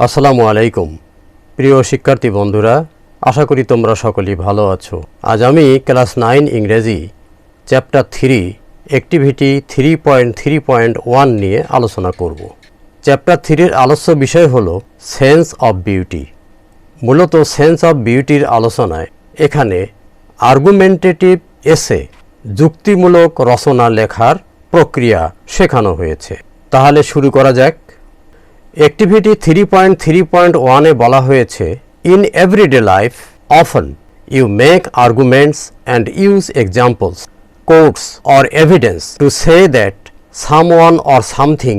আসসালামু আলাইকুম। প্রিয় শিক্ষার্থী বন্ধুরা, আশা করি তোমরা সকলেই ভালো আছো। আজ আমি ক্লাস নাইন ইংরেজি, chapter three activity three point three point one নিয়ে আলোচনা করব। চ্যাপ্টার থ্রির আলোচ্য বিষয় হল সেন্স অব বিউটি মূলত সেন্স অব বিউটির আলোচনায় এখানে আর্গুমেন্টেটিভ এসে যুক্তিমূলক রচনা লেখার প্রক্রিয়া শেখানো হয়েছে। তাহলে শুরু করা যাক। Activity three point three point ওয়ানে বলা হয়েছে in everyday life often you make arguments and use examples quotes or evidence to say that some one or something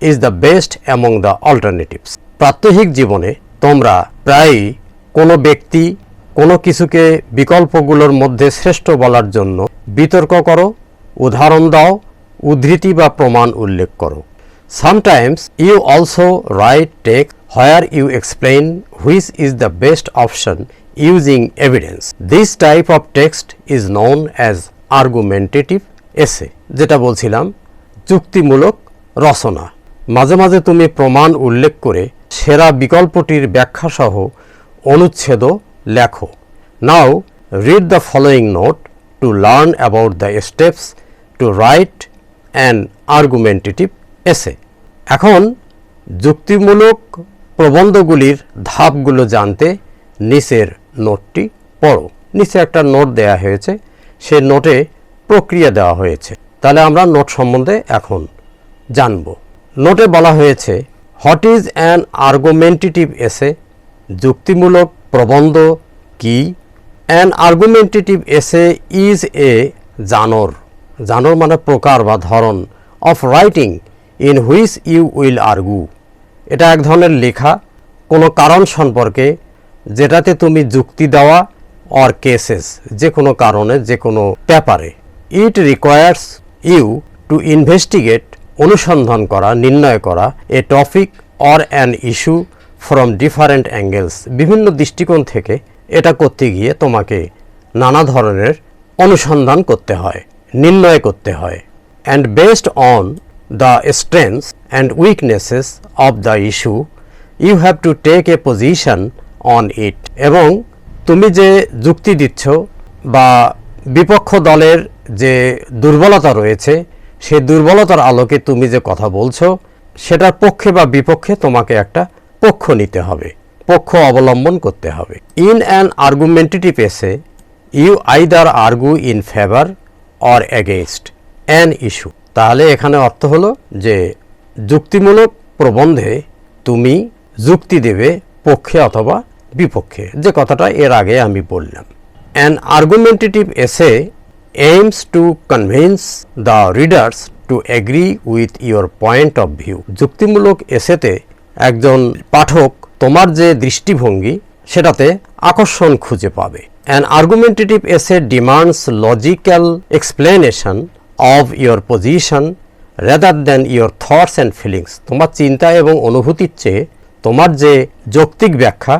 is the best among the alternatives প্রাত্যহিক জীবনে তোমরা প্রায়ই কোনো ব্যক্তি কোনো কিছুকে বিকল্পগুলোর মধ্যে শ্রেষ্ঠ বলার জন্য বিতর্ক করো, উদাহরণ দাও, উদ্ধৃতি বা প্রমাণ উল্লেখ করো। Sometimes you also write text where you explain which is the best option using evidence. This type of text is known as argumentative essay. যেটা বলছিলাম যুক্তিমূলক রচনা মাঝে মাঝে তুমি প্রমাণ উল্লেখ করে সেরা বিকল্পটির ব্যাখ্যা সহ অনুচ্ছেদ লেখো now read the following note to learn about the steps to write an argumentative essay এখন যুক্তিমূলক প্রবন্ধগুলির ধাপগুলো জানতে নিচের নোটটি পড়ো। নিচে একটা নোট দেয়া হয়েছে, সে নোটে প্রক্রিয়া দেওয়া হয়েছে। তাহলে আমরা নোট সম্বন্ধে এখন জানব। নোটে বলা হয়েছে, হোয়াট ইজ অ্যান আর্গুমেন্টেটিভ এসে যুক্তিমূলক প্রবন্ধ কি? An argumentative essay is a genre. Genre মানে প্রকার বা ধরন of writing. In which you will argue এটা এক ধরনের লেখা, কোনো কারণ সম্পর্কে, যেটাতে তুমি যুক্তি দেওয়া অর কেসেস যে কোনো কারণে, যে কোনো ব্যাপারে। It requires you to investigate অনুসন্ধান করা, নির্ণয় করা a topic or an issue from different angles বিভিন্ন দৃষ্টিকোণ থেকে এটা করতে গিয়ে তোমাকে নানা ধরনের অনুসন্ধান করতে হয়, নির্ণয় করতে হয়। And based on the strengths and weaknesses of the issue, you have to take a position on it. এবং তুমি যে যুক্তি দিচ্ছ বা বিপক্ষ দলের যে দুর্বলতা রয়েছে সেই দুর্বলতার আলোকে তুমি যে কথা বলছো, সেটার পক্ষে বা বিপক্ষে তোমাকে একটা পক্ষ নিতে হবে, পক্ষ অবলম্বন করতে হবে। In an argumentative essay you either argue in favour or against an issue তাহলে এখানে অর্থ হলো যে যুক্তিমূলক প্রবন্ধে তুমি যুক্তি দেবে পক্ষে অথবা বিপক্ষে। যে কথাটা এর আগে আমি বললাম। An argumentative essay aims to convince the readers to agree with your point of view যুক্তিমূলক এসেতে একজন পাঠক তোমার যে দৃষ্টিভঙ্গি, সেটাতে আকর্ষণ খুঁজে পাবে। An argumentative essay demands logical explanation of your position rather than your thoughts and feelings তোমার চিন্তা এবং অনুভূতির চেয়ে তোমার যে যৌক্তিক ব্যাখ্যা,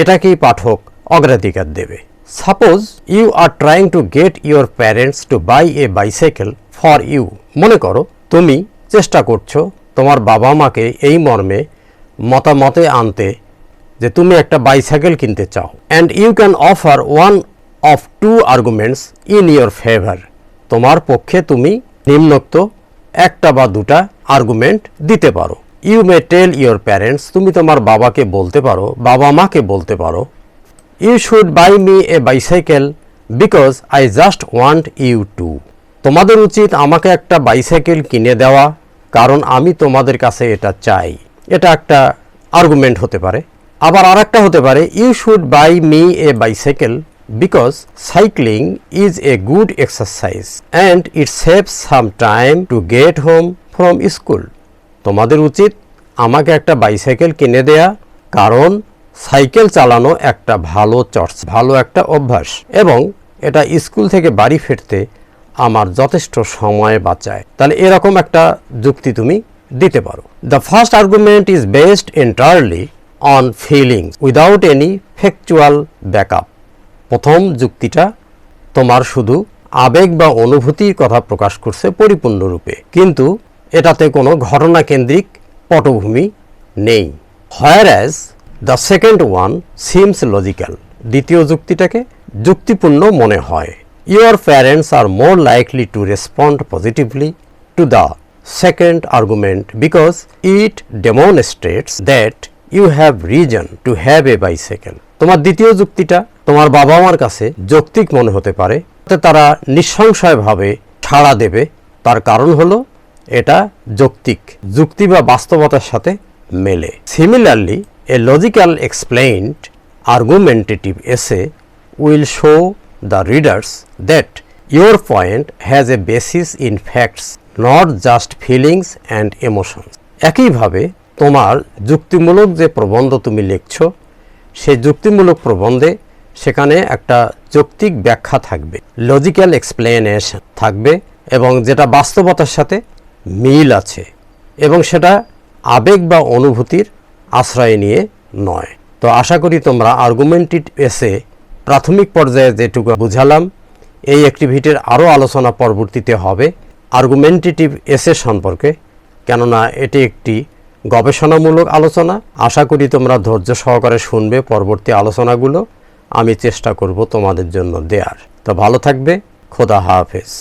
এটাকেই পাঠক অগ্রাধিকার দেবে। Suppose you are trying to get your parents to buy a bicycle for you মনে করো, তুমি চেষ্টা করছ তোমার বাবা মাকে এই মর্মে মতামতে আনতে যে তুমি একটা বাইসাইকেল কিনতে চাও। And you can offer one of two arguments in your favour তোমার পক্ষে তুমি নিম্নোক্ত একটা বা দুটা আর্গুমেন্ট দিতে পারো। You may tell your parents তুমি তোমার বাবাকে বলতে পারো, বাবা মাকে বলতে পারো। You should buy me a bicycle because I just want you to তোমাদের উচিত আমাকে একটা বাইসাইকেল কিনে দেওয়া, কারণ আমি তোমাদের কাছে এটা চাই। এটা একটা আর্গুমেন্ট হতে পারে। আবার আর একটা হতে পারে you should buy me a bicycle because cycling is a good exercise and it saves some time to get home from school তোমাদের উচিত আমাকে একটা বাইসাইকেল কিনে দেয়া, কারণ সাইকেল চালানো একটা ভালো চর্চ ভালো একটা অভ্যাস এবং এটা স্কুল থেকে বাড়ি ফিরতে আমার যথেষ্ট সময় বাঁচায়। তাহলে এরকম একটা যুক্তি তুমি দিতে পারো। The first argument is based entirely on feelings without any factual backup প্রথম যুক্তিটা তোমার শুধু আবেগ বা অনুভূতির কথা প্রকাশ করছে পরিপূর্ণরূপে। কিন্তু এটাতে কোনো ঘটনা কেন্দ্রিক পটভূমি নেই। Whereas the second one seems logical দ্বিতীয় যুক্তিটাকে যুক্তিপূর্ণ মনে হয়। Your parents are more likely to respond positively to the second argument because it demonstrates that you have reason to have a bicycle তোমার দ্বিতীয় যুক্তিটা তোমার বাবা মার কাছে যৌক্তিক মনে হতে পারে। তারা নিঃসংশয়ভাবে ছাড়া দেবে, তার কারণ হলো এটা যৌক্তিক। যুক্তি বা বাস্তবতার সাথে মেলে। Similarly a logical explained argumentative essay will show the readers that your point has a basis in facts, not just feelings and emotions. একইভাবে, তোমার যুক্তিমূলক যে প্রবন্ধ তুমি লিখছ সেই যুক্তিমূলক প্রবন্ধে সেখানে একটা যৌক্তিক ব্যাখ্যা থাকবে লজিক্যাল এক্সপ্লেনেশন থাকবে এবং যেটা বাস্তবতার সাথে মিল আছে এবং সেটা আবেগ বা অনুভূতির আশ্রয় নিয়ে নয়। তো আশা করি তোমরা আর্গুমেন্টেড এসে প্রাথমিক পর্যায়ে যেটুকু বুঝালাম, এই অ্যাক্টিভিটির আরও আলোচনা পরবর্তীতে হবে আর্গুমেন্টেটিভ এসে সম্পর্কে, কেননা এটি একটি গবেষণামূলক আলোচনা। আশা করি তোমরা ধৈর্য সহকারে শুনবে পরবর্তী আলোচনাগুলো। আমি চেষ্টা করব তোমাদের জন্য দেয়ার। তো ভালো থাকবে খোদা হাফেজ।